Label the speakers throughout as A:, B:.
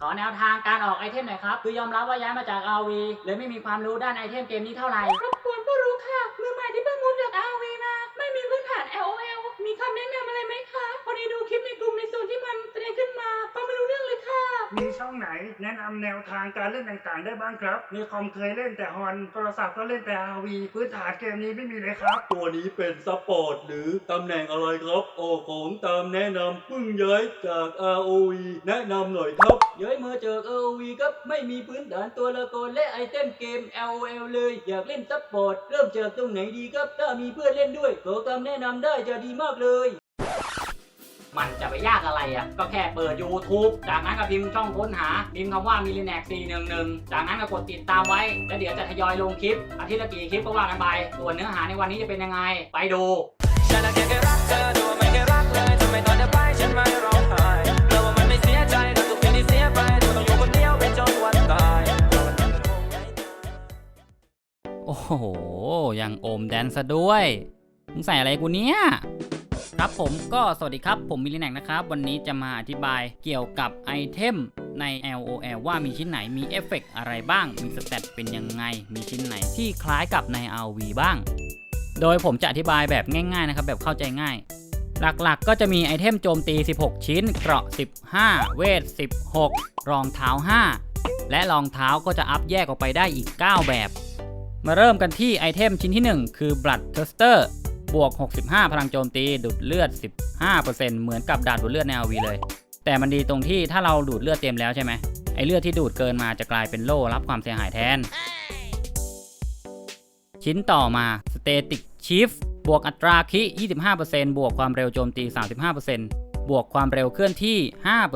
A: ขอแนวทางการออกไอเทมหน่อยครับ คือยอมรับว่าย้ายมาจาก RV เลยไม่มีความรู้ด้านไอเทมเกมนี้เท่าไหร่
B: ไหน แนะ
C: นำแนวทางการเล่นต่างๆ ได้บ้างครับ มีคอมเคยเล่นแต่ฮอนโทรศัพท์ก็เล่นแต่ RV พื้นฐานเกมนี้ไม่มีเลยครับ
D: ตัวนี้เป็นซัพพอร์ตหรือตำแหน่งอะไรครับ โอ้ของตามแนะนำเพิ่งย้ายจาก ROV แนะนำหน่อยครับย้ายมาจาก ROV ครับไม่มีพื้นฐานตัวละครและไอเทมเกม LOL เลย อยากเล่นซัพพอร์ตเริ่มจากตรงไหนดีครับ ถ้ามีเพื่อนเล่นด้วยขอคำแนะนำได้จะดีมากเลย
A: มันจะไปยากอะไรอะ ก็แค่เปิด YouTube จากนั้นก็พิมพ์ช่องค้นหา พิมพ์คำว่า m i l l i n a c 411 จากนั้นก็กดติดตามไว้ แล้วเดี๋ยวจะทยอยลงคลิป อาทิตย์ละกี่คลิปก็ว่ากันไป ส่วนเนื้อหาในวันนี้จะเป็นยังไง ไปดู
E: ฉันแค่แค่รักเธอดูไม่แค่รักเลยทำไมตอนเธอไปฉันไม่ร้องไห้กลัวว่ามันไม่เสียใจกับทุกสิ่งที่เสียไปเธอต้องอยู่คนเดียวไปจนวันตาย
F: โอ้โห ยังโอมแดนซะด้วยมึงใส่อะไรกูเนี่ย ครับผมก็สวัสดีครับผมมิลิแนกนะครับ วันนี้จะมาอธิบายเกี่ยวกับไอเทมใน LOL ว่ามีชิ้นไหนมีเอฟเฟกต์อะไรบ้าง มีสเตตเป็นยังไง มีชิ้นไหนที่คล้ายกับใน RV บ้าง โดยผมจะอธิบายแบบง่ายๆนะครับ แบบเข้าใจง่าย หลักๆ ก็จะมีไอเทมโจมตี 16 ชิ้น เกราะ 15 เวท 16 รองเท้า 5 และรองเท้าก็จะอัพแยกออกไปได้อีก 9 แบบ มาเริ่มกันที่ไอเทมชิ้นที่ 1 คือ Blood Thirster บวก 65 พลังโจมตีดูดเลือด 15%เหมือนกับดาบดูดเลือดใน RV เลย แต่มันดีตรงที่ถ้าเราดูดเลือดเต็มแล้วใช่ไหมไอเลือดที่ดูดเกินมาจะกลายเป็นโล่รับความเสียหายแทน ชิ้นต่อมา Static Shift บวกอัตราคิ25%บวกความเร็วโจมตี 35%บวกความเร็วเคลื่อนที่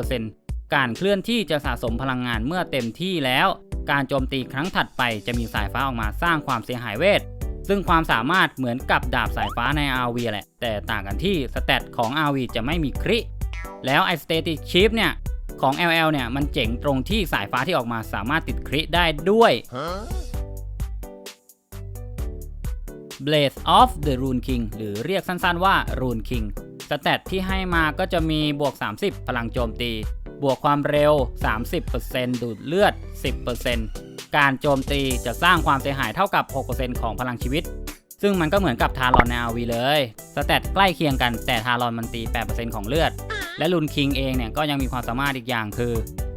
F: 5%การเคลื่อนที่จะสะสมพลังงานเมื่อเต็มที่แล้ว การโจมตีครั้งถัดไปจะมีสายฟ้าออกมาสร้างความเสียหายเวท ซึ่งความสามารถเหมือนกับดาบสายฟ้าใน RV แหละ แต่ต่างกันที่สเตตของ RV จะไม่มีคริ แล้วไอสเตติ Shift เนี่ยของ LL เนี่ยมันเจ๋งตรงที่สายฟ้าที่ออกมาสามารถติดคริได้ด้วย Blaze of the Rune King หรือเรียกสั้นๆว่า Rune King สเตตที่ให้มาก็จะมีบวก 30 พลังโจมตี บวกความเร็ว 30%ดูดเลือด 10% การโจมตีจะสร้างความเสียหายเท่ากับ 6%ของพลังชีวิต ซึ่งมันก็เหมือนกับทารอนใน RV เลยสเตตใกล้เคียงกันแต่ทารอนมันตี 8%ของเลือด และลุนคิงเองเนี่ยก็ยังมีความสามารถอีกอย่างคือ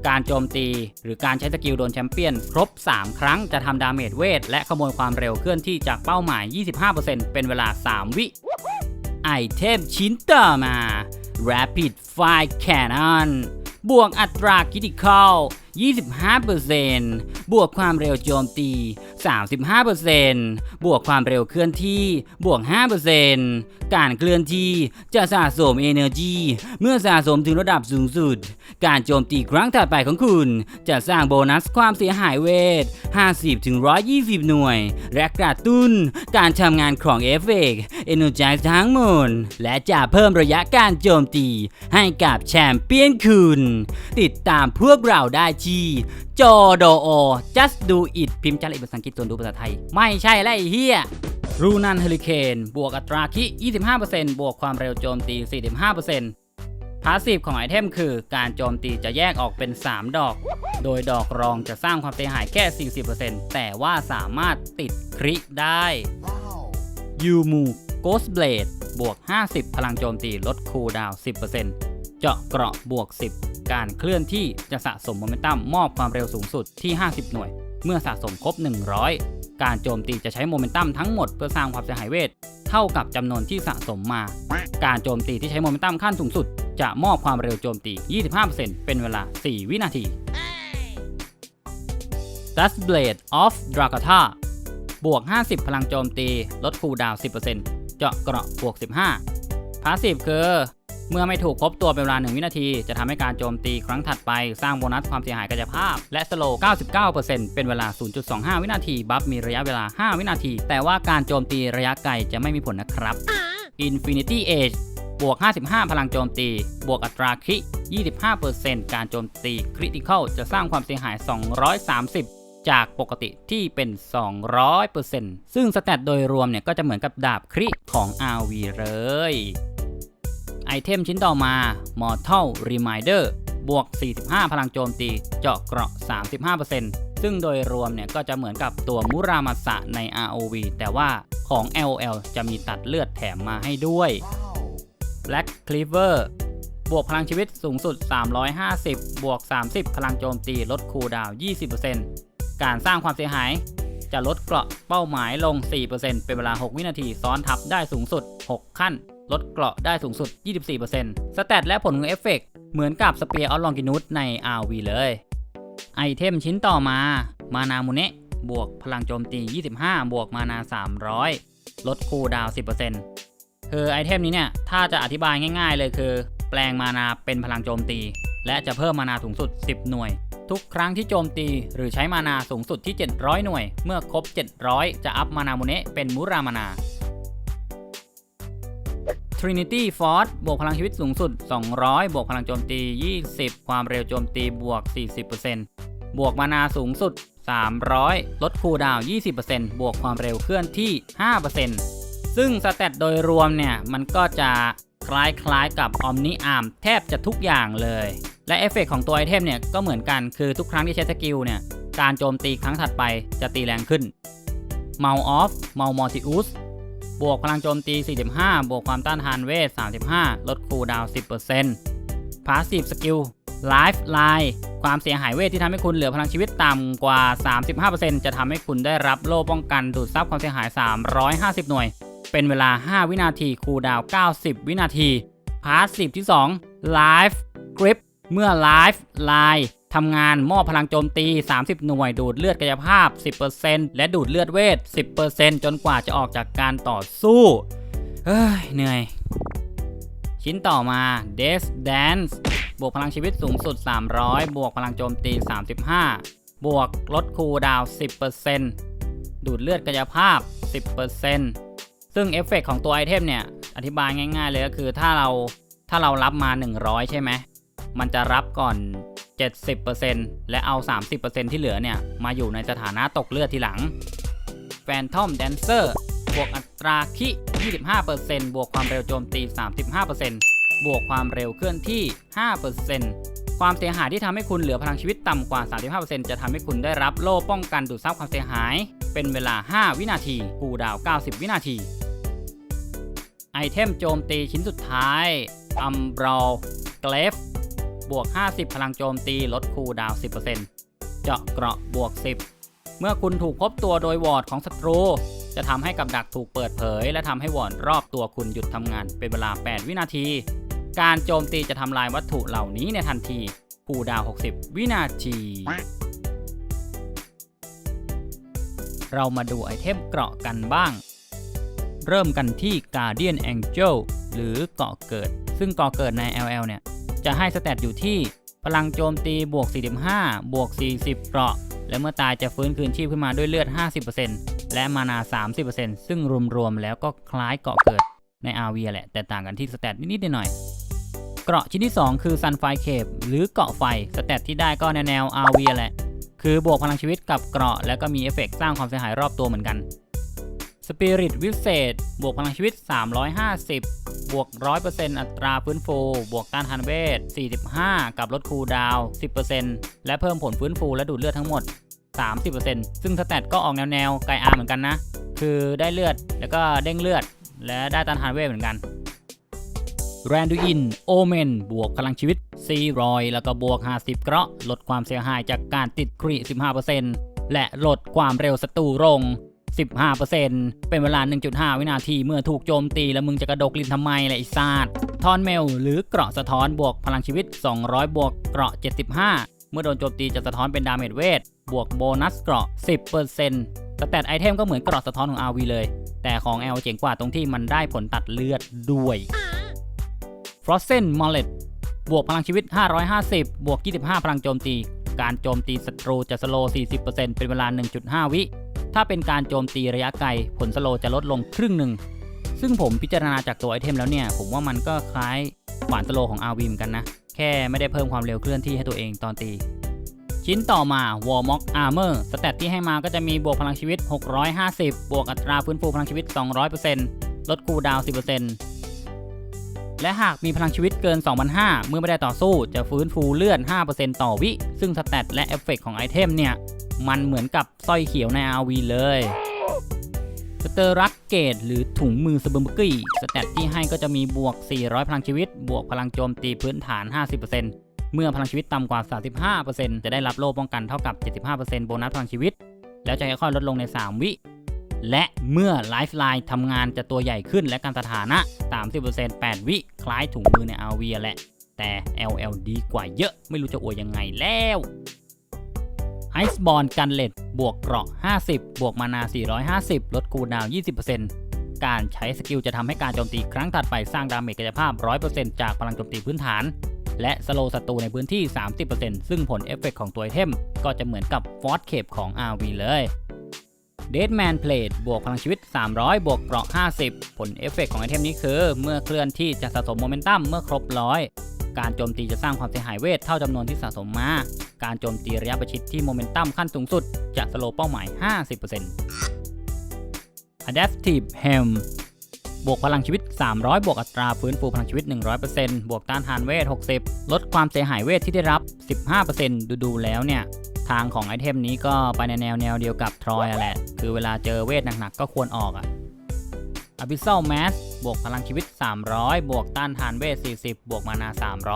F: การโจมตีหรือการใช้สกิลโดนแชมเปี้ยน ครบ 3 ครั้งจะทำดาเมจเวท และขโมยความเร็วเคลื่อนที่จากเป้าหมาย 25%เป็นเวลา 3 วิไอเทมชิ้นต่อมา Rapid Fire Cannon บวกอัตราคิติคอล 25%บวกความเร็วโจมตี 35%บวกความเร็วเคลื่อนที่ บวก 5%การเคลื่อนที่จะสะสม Energy เมื่อสะสมถึงระดับสูงสุด การโจมตีครั้งถัดไปของคุณ จะสร้างโบนัสความเสียหายเวท 50-120 หน่วย และกระตุ้นการทำงานของเอฟเฟก Energize ทั้งหมด และจะเพิ่มระยะการโจมตีให้กับแชมเปี้ยนคุณ ติดตามพวกเราได้ที่จอดอ just do it พิมพ์จารีภาษาอังกฤษตัวนดูภาษาไทย ไม่ใช่ไอ้เฮียรูนันเฮลิเคนบวกอัตราคิ25%บวกความเร็วโจมตี 45%พาสซีฟของไอเทมคือการโจมตีจะแยกออกเป็น 3 ดอก โดยดอกรองจะสร้างความเสียหายแค่ 40%แต่ว่าสามารถติดคริได้ยูมูโกสเบลดบวก 50 พลังโจมตีลดคูลดาวน์10%เจาะเกราะบวก 10 การเคลื่อนที่จะสะสมโมเมนตัมมอบความเร็วสูงสุดที่ 50 หน่วย เมื่อสะสมครบ 100 การโจมตีจะใช้โมเมนตัมทั้งหมดเพื่อสร้างความเสียหายเวท เท่ากับจำนวนที่สะสมมา การโจมตีที่ใช้โมเมนตัมขั้นสูงสุด จะมอบความเร็วโจมตี 25%เป็นเวลา 4 วินาที Dust Blade of Drakata บวก 50 พลังโจมตี ลดคูลดาวน์10%เจาะเกราะบวก 15พาสซีฟคือ เมื่อไม่ถูกพบตัวเป็นเวลา 1 วินาที จะทำให้การโจมตีครั้งถัดไป สร้างโบนัสความเสียหายกายภาพ และสโลว์99%เป็นเวลา 0.25 วินาที บัฟมีระยะเวลา 5 วินาที แต่ว่าการโจมตีระยะไกลจะไม่มีผลนะครับ Infinity Age บวก 55 พลังโจมตี บวกอัตราคริ25%การโจมตีคริติคอลจะสร้างความเสียหาย 230จากปกติที่เป็น 200%ซึ่งสแตทโดยรวมเนี่ยก็จะเหมือนกับดาบคริของ RV เลย เทมชิ้นต่อมา Mortal Reminder บวก 45 พลังโจมตี เจาะเกราะ 35%ซึ่งโดยรวมเนี่ยก็จะเหมือนกับตัวมุรามาสะใน ROV แต่ว่าของ LOL จะมีตัดเลือดแถมมาให้ด้วย Black Cleaver บวกพลังชีวิตสูงสุด 350 บวก 30 พลังโจมตีลดคูลดาวน์20%การสร้างความเสียหาย จะลดเกราะเป้าหมายลง 4%เป็นเวลา 6 วินาทีซ้อนทับได้สูงสุด 6 ขั้น ลดเกราะได้สูงสุด 24%สเตตและผลของเอฟเฟกต์เหมือนกับสเปียร์ออลลองกินุสใน RV เลย ไอเทมชิ้นต่อมา มานามูเนะบวกพลังโจมตี 25 บวกมานา 300 ลดคูดาว 10%คือไอเทมนี้เนี่ย ถ้าจะอธิบายง่าย ๆ เลยคือ แปลงมานาเป็นพลังโจมตี และจะเพิ่มมานาสูงสุด 10 หน่วย ทุกครั้งที่โจมตีหรือใช้มานาสูงสุดที่ 700 หน่วย เมื่อครบ 700 จะอัพมานามูเนะเป็นมุรามานา Trinity Force บวกพลังชีวิตสูงสุด 200 บวกพลังโจมตี 20 ความเร็วโจมตีบวก 40%บวกมานาสูงสุด 300 ลดคูดาวน์20%บวกความเร็วเคลื่อนที่ 5%ซึ่งสเตตโดยรวมเนี่ย มันก็จะ คล้ายๆ กับ Omni Arm แทบจะทุกอย่างเลย และเอฟเฟกต์ของตัวไอเทมเนี่ยก็เหมือนกันคือทุกครั้งที่ใช้สกิลเนี่ย การโจมตีครั้งถัดไปจะตีแรงขึ้น m o u Off m o u Mortius บวกพลังโจมตี 45 บวกความต้านทานเวท 35 ลดคูลดาวน์10% Passive Skill Life Line ความเสียหายเวทที่ทำให้คุณเหลือพลังชีวิตต่ำกว่า 35%จะทำให้คุณได้รับโล่ป้องกันดูดซับความเสียหาย 350 หน่วย เป็นเวลา 5 วินาทีคูลดาวน์90 วินาที Passive ที่ 2 Life Grip เมื่อ Life Line ทำงานมอบพลังโจมตี 30 หน่วย ดูดเลือดกายภาพ 10%และดูดเลือดเวท 10%จนกว่าจะออกจากการต่อสู้ เฮ้ย เหนื่อย ชิ้นต่อมา Death Dance บวกพลังชีวิตสูงสุด 300 บวกพลังโจมตี 35 บวกลดคูดาวน์10%ดูดเลือดกายภาพ 10% ซึ่งเอฟเฟกต์ของตัวไอเทมเนี่ย อธิบายง่าย ๆ เลยก็คือถ้าเราถ้าเรารับมา 100 ใช่ไหม มันจะรับก่อน 70%และเอา 30%ที่เหลือเนี่ย มาอยู่ในสถานะตกเลือดทีหลัง Phantom Dancer บวกอัตราคิ 25%บวกความเร็วโจมตี 35%บวกความเร็วเคลื่อนที่ 5%ความเสียหายที่ทำให้คุณเหลือพลังชีวิตต่ำกว่า 35%จะทำให้คุณได้รับโล่ป้องกันดูดซับความเสียหาย เป็นเวลา 5 วินาทีคูดาว 90 วินาที ไอเทมโจมตีชิ้นสุดท้าย Umbral Glaive บวก 50 พลังโจมตีลดคูดาวน์10%เจาะเกราะบวก 10 เมื่อคุณถูกพบตัวโดยวอร์ดของศัตรู จะทำให้กับดักถูกเปิดเผย และทำให้วอร์ดรอบตัวคุณหยุดทำงานเป็นเวลา 8 วินาที การโจมตีจะทำลายวัตถุเหล่านี้ในทันทีคูดาว 60 วินาที เรามาดูไอเทมเกราะกันบ้าง เริ่มกันที่ Guardian Angel หรือเกาะเกิด ซึ่งเกาะเกิดใน LL เนี่ย จะให้สเตตอยู่ที่พลังโจมตีบวก 45 บวก 40 เกราะ และเมื่อตายจะฟื้นคืนชีพขึ้นมาด้วยเลือด 50%และมานา 30%ซึ่งรวมๆแล้วก็คล้ายเกาะเกิดใน RV แหละ แต่ต่างกันที่สเตตนิดๆหน่อยเกราะชิ้นที่ 2 คือ Sunfire Cape หรือเกาะไฟ สเตตที่ได้ก็แนวแนว RV แหละ คือบวกพลังชีวิตกับเกราะ แล้วก็มีเอฟเฟกต์สร้างความเสียหายรอบตัวเหมือนกัน สปิริตวิเศษ บวกพลังชีวิต 350 บวก 100%อัตราฟื้นฟู บวกต้านทานเวท 45 กับลดคูดาวน์10%และเพิ่มผลฟื้นฟูและดูดเลือดทั้งหมด 30%ซึ่งสแตทก็ออกแนวแนวไกอาเหมือนกันนะ คือได้เลือดแล้วก็เด้งเลือด และได้ต้านทานเวทเหมือนกันแรนดูอิน โอเมน บวกพลังชีวิต 400 แล้วก็บวก 50 เกราะ ลดความเสียหายจากการติดครี15%และลดความเร็วศัตรูลง 15%เป็นเวลา 1.5 วินาทีเมื่อถูกโจมตีแล้วมึงจะกระดกลิ้นทำไมละไอ้ซาดทอนเมล หรือเกราะสะท้อนบวกพลังชีวิต 200 บวกเกราะ 75 เมื่อโดนโจมตีจะสะท้อนเป็นดาเมจเวท บวกโบนัสเกราะ 10%สแตทไอเทมก็เหมือนเกราะสะท้อนของ RV เลย แต่ของ L เจ๋งกว่าตรงที่มันได้ผลตัดเลือดด้วย Frozen Mallet บวกพลังชีวิต 550 บวก 25 พลังโจมตี การโจมตีศัตรูจะสโลว์40%เป็นเวลา 1.5 วิ ถ้าเป็นการโจมตีระยะไกล ผลสโลจะลดลงครึ่งหนึ่ง ซึ่งผมพิจารณาจากตัวไอเทมแล้วเนี่ย ผมว่ามันก็คล้ายขวานสโลของ RV เหมือนกันนะ แค่ไม่ได้เพิ่มความเร็วเคลื่อนที่ให้ตัวเองตอนตี ชิ้นต่อมา Warmock Armor สแตทที่ให้มาก็จะมีบวกพลังชีวิต 650 บวกอัตราฟื้นฟูพลังชีวิต 200%ลดคูดาว 10%และหากมีพลังชีวิตเกิน 2,500 เมื่อไม่ได้ต่อสู้จะฟื้นฟูเลือด5%ต่อวิ ซึ่งสแตทและเอฟเฟกต์ของไอเทมเนี่ย มันเหมือนกับสร้อยเขียวใน RV เลยสเตอร์รักเกตหรือถุงมือสเบิร์มกี้สแตทที่ให้ก็จะมีบวก 400 พลังชีวิต บวกพลังโจมตีพื้นฐาน 50%เมื่อพลังชีวิตต่ำกว่า 35%จะได้รับโล่ป้องกันเท่ากับ 75%โบนัสพลังชีวิต แล้วจะค่อยๆลดลงใน 3 วิ และเมื่อไลฟ์ไลน์ทำงานจะตัวใหญ่ขึ้นและการสถานะ 30% 8 วิ คล้ายถุงมือใน RV อะแหละ แต่ LL ดีกว่าเยอะไม่รู้จะอวยยังไงแล้ว ไอซ์บอลกันเลตบวกเกราะ 50 บวกมานา 450 ลดคูลดาวน์20%การใช้สกิลจะทำให้การโจมตีครั้งถัดไปสร้างดาเมจกายภาพ 100%จากพลังโจมตีพื้นฐาน และสโลศัตรูในพื้นที่ 30%ซึ่งผลเอฟเฟกต์ของตัวไอเทม ก็จะเหมือนกับฟอสเคปของ RV เลย Deadman Plate บวกพลังชีวิต 300 บวกเกราะ 50 ผลเอฟเฟกต์ของไอเทมนี้คือ เมื่อเคลื่อนที่จะสะสมโมเมนตัมเมื่อครบร้อย การโจมตีจะสร้างความเสียหายเวทเท่าจำนวนที่สะสมมา การโจมตีระยะประชิดที่โมเมนตัมขั้นสูงสุด จะสโลเป้าหมาย 50% Adaptive Helm บวกพลังชีวิต 300 บวกอัตราฟื้นฟูพลังชีวิต 100%บวกต้านทานเวท 60 ลดความเสียหายเวทที่ได้รับ 15%ดูดูแล้วเนี่ย ทางของไอเทมนี้ก็ไปในแนวแนวเดียวกับทรอยแหละ คือเวลาเจอเวทหนักๆก็ควรออกอะ Abyssal Mass บวกพลังชีวิต 300 บวกต้านทานเวท 40 บวกมานา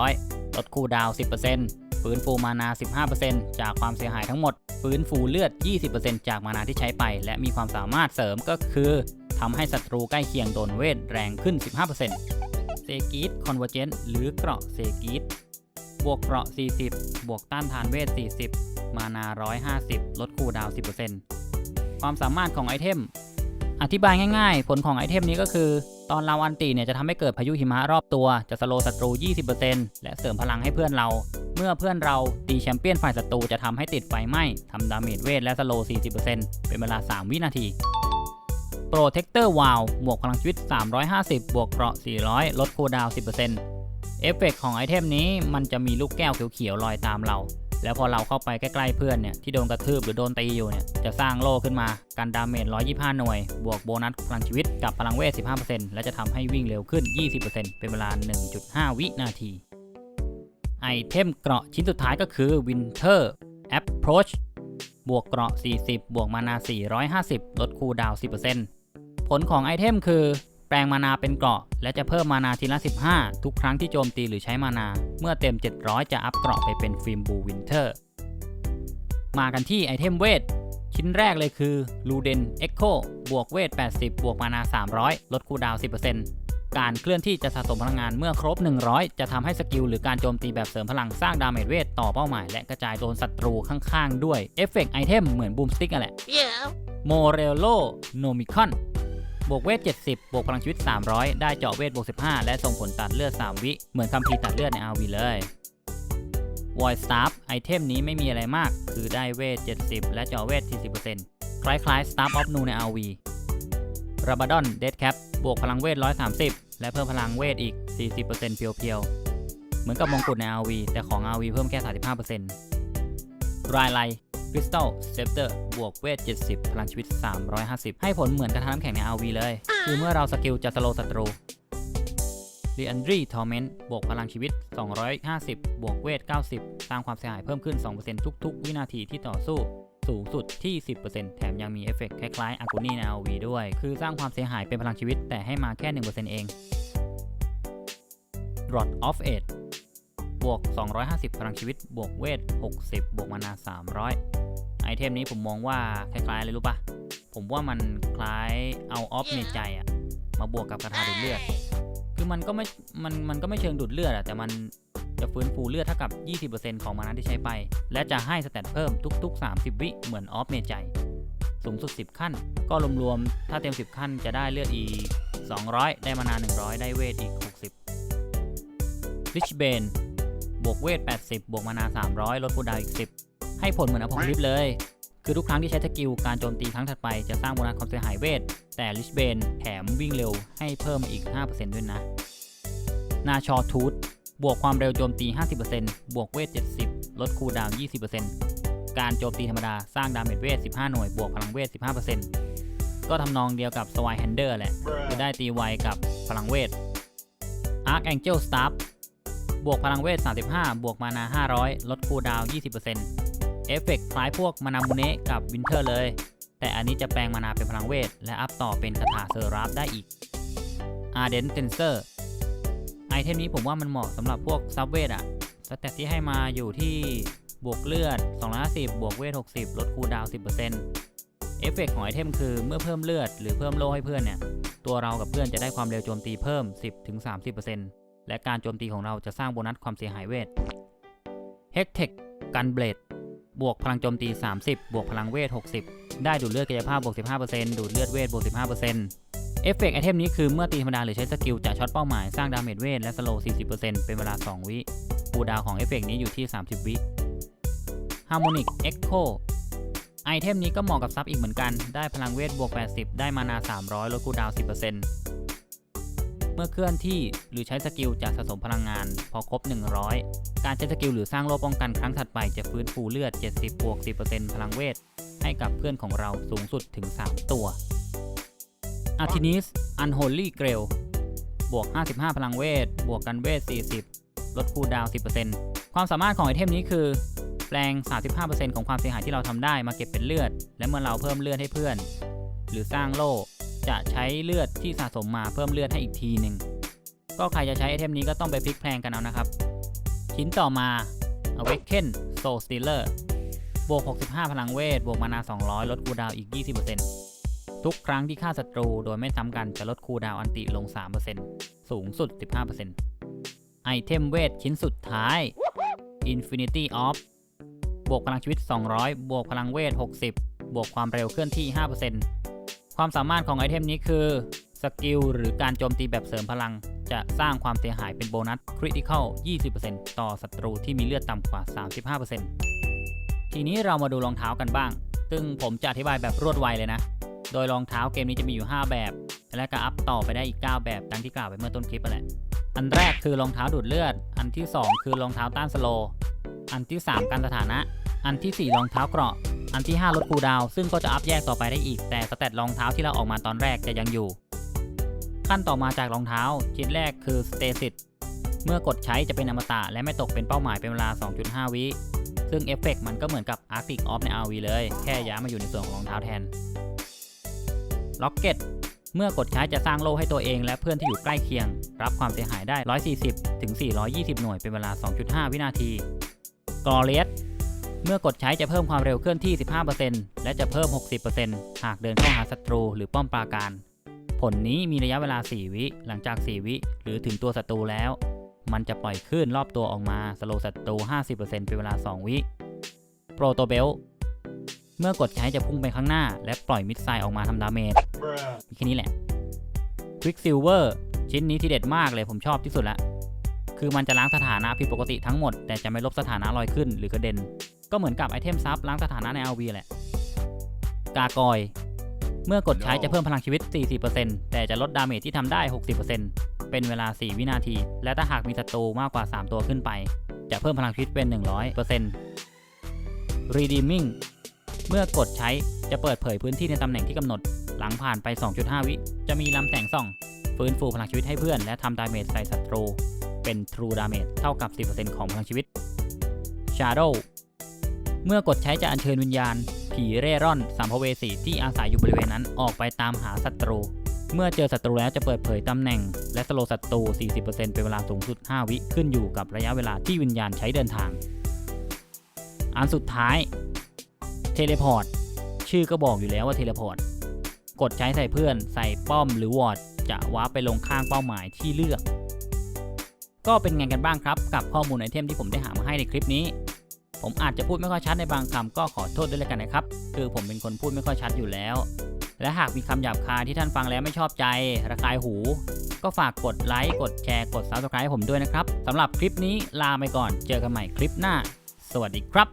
F: 300 ลดคูดาวน์10%ฟื้นฟูมานา 15%จากความเสียหายทั้งหมด ฟื้นฟูเลือด 20%จากมานาที่ใช้ไป และมีความสามารถเสริมก็คือทำให้ศัตรูใกล้เคียงโดนเวทแรงขึ้น 15%เซกีดคอนเวอร์เจนหรือเกราะเซกีดบวกเกราะ 40 บวกต้านทานเวท 40 มานา 150 ลดคูดาวน์10%ความสามารถของไอเทม อธิบายง่ายๆ ผลของไอเทมนี้ก็คือ ตอนเราอันตีเนี่ยจะทำให้เกิดพายุหิมะรอบตัว จะสโลศัตรู 20%และเสริมพลังให้เพื่อนเรา เมื่อเพื่อนเราตีแชมเปี้ยนฝ่ายศัตรูจะทำให้ติดไฟไหม้ทำดาเมจเวทและสโลว์40%เป็นเวลา 3 วินาที Protector Wall หมวกพลังชีวิต 350 บวกเกราะ 400 ลดคูลดาวน์10%เอฟเฟกของไอเทมนี้มันจะมีลูกแก้วเขียวๆลอยตามเรา แล้วพอเราเข้าไปใกล้ๆเพื่อนเนี่ยที่โดนกระทืบหรือโดนตีอยู่เนี่ยจะสร้างโล่ขึ้นมาการดาเมจ 125 หน่วย บวกโบนัสพลังชีวิตกับพลังเวท 15%และจะทำให้วิ่งเร็วขึ้น 20%เป็นเวลา 1.5 วินาที ไอเทมเกราะชิ้นสุดท้ายก็คือ Winter Approach บวกเกราะ 40 บวกมานา 450 ลดคูดาวน์10%ผลของไอเทมคือ แปลงมานาเป็นเกราะ และจะเพิ่มมานาทีละ 15 ทุกครั้งที่โจมตีหรือใช้มานา เมื่อเต็ม 700 จะอัพเกราะไปเป็นฟิล์มบูวินเทอร์ มากันที่ไอเทมเวท ชิ้นแรกเลยคือลูเดนเอ็กโคบวกเวท 80 บวกมานา 300 ลดคูลดาวน์10%การเคลื่อนที่จะสะสมพลังงานเมื่อครบ 100 จะทำให้สกิลหรือการโจมตีแบบเสริมพลังสร้างดาเมจเวทต่อเป้าหมาย และกระจายโดนศัตรูข้างๆ ด้วยเอฟเฟกต์ไอเทมเหมือนบูมสติ๊กอะแหละโมเรโลโนมิคอน บวกเวท 70 บวกพลังชีวิต 300 ได้เจาะเวทบวก 15 และส่งผลตัดเลือด 3 วิ เหมือนคัมภีร์ตัดเลือดใน RV เลย Void Staff ไอเทมนี้ไม่มีอะไรมาก คือได้เวท 70 และเจาะเวท 40%คล้ายๆ Staff of Nu ใน RV Rabadon Dead Cap บวกพลังเวท 130 และเพิ่มพลังเวทอีก 40%เพียวๆ เหมือนกับมงกุฎใน RV แต่ของ RV เพิ่มแค่ 35%รายไล คริสตัลเซปเตอร์บวกเวท 70 พลังชีวิต 350 ให้ผลเหมือนกระทะน้ำแข็งใน RV เลย คือเมื่อเราสกิลจะสโลศัตรู d ีอันดรีทอร์เมนต์บวกพลังชีวิต 250 บวกเวท 90 สร้างความเสียหายเพิ่มขึ้น 2%ทุก ๆ วินาทีที่ต่อสู้ สูงสุดที่ 10%แถมยังมีเอฟเฟกต์คล้ายๆอากูนี่ใน RV ด้วย คือสร้างความเสียหายเป็นพลังชีวิตแต่ให้มาแค่ 1%เอง Rod of Age บวก 250 พลังชีวิต บวกเวท 60 บวกมานา 300 ไอเทมนี้ผมมองว่าคล้ายๆอะไรรู้ปะผมว่ามันคล้ายเอาออฟเมใจอะมาบวกกับกระทาดูดเลือด คือมันก็ไม่ มัน มันก็ไม่เชิงดูดเลือดอะแต่มันจะฟื้นฟูเลือดเท่ากับ 20%ของมานาที่ใช้ไป และจะให้สเตตเพิ่มทุก ๆ 30 วิเหมือนออฟเมใจสูงสุด 10 ขั้น ก็รวมๆ ถ้าเต็ม 10 ขั้นจะได้เลือดอีก200 ได้มานา 100 ได้เวทอีก 60 Rich Bane บวกเวท 80 บวกมานา 300 ลดคูดาวอีก 10 ให้ผลเหมือนอพอลิฟเลย คือทุกครั้งที่ใช้สกิลการโจมตีครั้งถัดไปจะสร้างโบนัสความเสียหายเวท แต่ลิชเบนแถมวิ่งเร็วให้เพิ่มอีก 5%ด้วยนะ นาชอทูตบวกความเร็วโจมตี 50%บวกเวท 70 ลดคูดาว 20%การโจมตีธรรมดาสร้างดาเมจเวท 15 หน่วย บวกพลังเวท 15%ก็ทำนองเดียวกับสวายแฮนเดอร์แหละ คือได้ตีไวกับพลังเวท Archangel Staff บวกพลังเวท 35 บวกมานา 500 ลดคูดาวน์20%เอฟเฟกต์คล้ายพวกมานามูเนะกับวินเทอร์เลย แต่อันนี้จะแปลงมานาเป็นพลังเวท และอัพต่อเป็นคาถาเซอร์ราฟได้อีก Ardent Tensor ไอเทมนี้ผมว่ามันเหมาะสำหรับพวกซับเวทอะสแตทที่ให้มาอยู่ที่บวกเลือด 250 บวกเวท 60 ลดคูดาวน์10%เอฟเฟกต์ของไอเทมคือเมื่อเพิ่มเลือดหรือเพิ่มโล่ให้เพื่อนเนี่ย ตัวเรากับเพื่อนจะได้ความเร็วโจมตีเพิ่ม 10-30% และการโจมตีของเราจะสร้างโบนัสความเสียหายเวท h e c t e c กันเบลดบวกพลังโจมตี 30 บวกพลังเวท 60 ได้ดูดเลือดกายภาพบวก 15%ดูดเลือดเวทบวก 15%เอฟเฟกต์ไอเทมนี้คือเมื่อตีธรรมดาหรือใช้สกิลจะช็อตเป้าหมายสร้างดาเมจเวทและสโลว์40%เป็นเวลา 2 วิคูดาวของเอฟเฟกต์นี้อยู่ที่ 30 วิ Harmonic Echo ไอเทมนี้ก็เหมาะกับซับอีกเหมือนกัน ได้พลังเวทบวก 80 ได้มานา 300 ลดคูดาว 10% มื่อเคลื่อนที่หรือใช้สกิลจะสะสมพลังงานพอครบ 100 การใช้สกิลหรือสร้างโล่ป้องกันครั้งถัดไปจะฟื้นฟูเลือด 70บวก10%พลังเวท ให้กับเพื่อนของเราสูงสุดถึง 3 ตัว Artinis Unholy Grail บวก 55 พลังเวท บวกกันเวท 40 ลดคูดาวน์10%ความสามารถของไอเทมนี้คือ แปลง 35%ของความเสียหายที่เราทำได้มาเก็บเป็นเลือด และเมื่อเราเพิ่มเลือดให้เพื่อน หรือสร้างโล่ จะใช้เลือดที่สะสมมาเพิ่มเลือดให้อีกทีหนึ่งก็ใครจะใช้ไอเทมนี้ก็ต้องไปพลิกแพลงกันเอานะครับ ชิ้นต่อมา Awaken Soul Stealer บวก 65 พลังเวท บวกมานา 200 ลดคูดาวน์อีก 20%ทุกครั้งที่ฆ่าศัตรูโดยไม่ซ้ำกันจะลดคูดาวอันติลง 3%สูงสุด 15%ไอเทมเวทชิ้นสุดท้าย Infinity of บวกพลังชีวิต 200 บวกพลังเวท 60 บวกความเร็วเคลื่อนที่ 5% ความสามารถของไอเทมนี้คือสกิลหรือการโจมตีแบบเสริมพลัง จะสร้างความเสียหายเป็นโบนัสคริติคอล20%ต่อศัตรูที่มีเลือดต่ำกว่า 35%ทีนี้เรามาดูรองเท้ากันบ้าง ซึ่งผมจะอธิบายแบบรวดไวเลยนะ โดยรองเท้าเกมนี้จะมีอยู่ 5 แบบ และก็อัพต่อไปได้อีก 9 แบบดังที่กล่าวไปเมื่อต้นคลิปแหละ อันแรกคือรองเท้าดูดเลือด อันที่ 2 คือรองเท้าต้านสโล อันที่ 3 การสถานะ อันทีสี่4 รองเท้าเกราะ อันที่ 5 ลดคูลดาวน์ซึ่งก็จะอัพแยกต่อไปได้อีก แต่สเตตรองเท้าที่เราออกมาตอนแรกจะยังอยู่ ขั้นต่อมาจากรองเท้าชิ้นแรกคือ Stasis เมื่อกดใช้จะเป็นอมตะและไม่ตกเป็นเป้าหมายเป็นเวลา 2.5 วิซึ่งเอฟเฟกต์มันก็เหมือนกับ Arctic Off ใน RV เลย แค่ย้ายมาอยู่ในส่วนของรองเท้าแทน Rocket เมื่อกดใช้จะสร้างโล่ให้ตัวเองและเพื่อนที่อยู่ใกล้เคียง รับความเสียหายได้ 140 ถึง 420 หน่วยเป็นเวลา 2.5 วินาที Glorious เเมื่อกดใช้จะเพิ่มความเร็วเคลื่อนที่ 15%และจะเพิ่ม 60%หากเดินเข้าหาศัตรูหรือป้อมปราการ ผลนี้มีระยะเวลา 4 วิหลังจาก 4 วิ หรือถึงตัวศัตรูแล้ว มันจะปล่อยคลื่นรอบตัวออกมาสโลว์ศัตรู 50%เป็นเวลา 2 วิโปรโตเบลเมื่อกดใช้จะพุ่งไปข้างหน้า และปล่อยมิดไซล์ออกมาทำดาเมจแค่นี้แหละ Quicksilver ชิ้นนี้ที่เด็ดมากเลยผมชอบที่สุดละคือมันจะล้างสถานะผิดปกติทั้งหมด แต่จะไม่ลบสถานะลอยขึ้นหรือกระเด็น ก็เหมือนกับไอเทมซับล้างสถานะใน RV แหละ กากอย เมื่อกดใช้จะเพิ่มพลังชีวิต 40%แต่จะลดดาเมจที่ทำได้ 60%เป็นเวลา 4 วินาที และถ้าหากมีศัตรูมากกว่า 3 ตัวขึ้นไป จะเพิ่มพลังชีวิตเป็น 100% Redeeming เมื่อกดใช้จะเปิดเผยพื้นที่ในตำแหน่งที่กำหนด หลังผ่านไป 2.5 วิ จะมีลำแสงส่อง ฟื้นฟูพลังชีวิตให้เพื่อน และทำดาเมจใส่ศัตรู เป็น True Damage เท่ากับ 10%ของพลังชีวิต Shadow เมื่อกดใช้จะอัญเชิญวิญญาณ ผีเร่ร่อนสัมภเวสีที่อาศัยอยู่บริเวณนั้นออกไปตามหาศัตรู เมื่อเจอศัตรูแล้วจะเปิดเผยตำแหน่ง และสโลศัตรู 40%เป็นเวลาสูงสุด 5 วิขึ้นอยู่กับระยะเวลาที่วิญญาณใช้เดินทาง อันสุดท้าย เทเลพอร์ต ชื่อก็บอกอยู่แล้วว่าเทเลพอร์ต กดใช้ใส่เพื่อน ใส่ป้อมหรือวอร์ดจะว้าร์ปไปลงข้างเป้าหมายที่เลือก ก็เป็นไงกันบ้างครับ กับข้อมูลไอเทมที่ผมได้หามาให้ในคลิปนี้ ผมอาจจะพูดไม่ค่อยชัดในบางคำก็ขอโทษด้วยแล้วกันนะครับ คือผมเป็นคนพูดไม่ค่อยชัดอยู่แล้ว และหากมีคำหยาบคายที่ท่านฟังแล้วไม่ชอบใจ ระคายหู ก็ฝากกดไลค์ กดแชร์ กด Subscribe ให้ผมด้วยนะครับสำหรับคลิปนี้ลาไปก่อน เจอกันใหม่คลิปหน้า สวัสดีครับ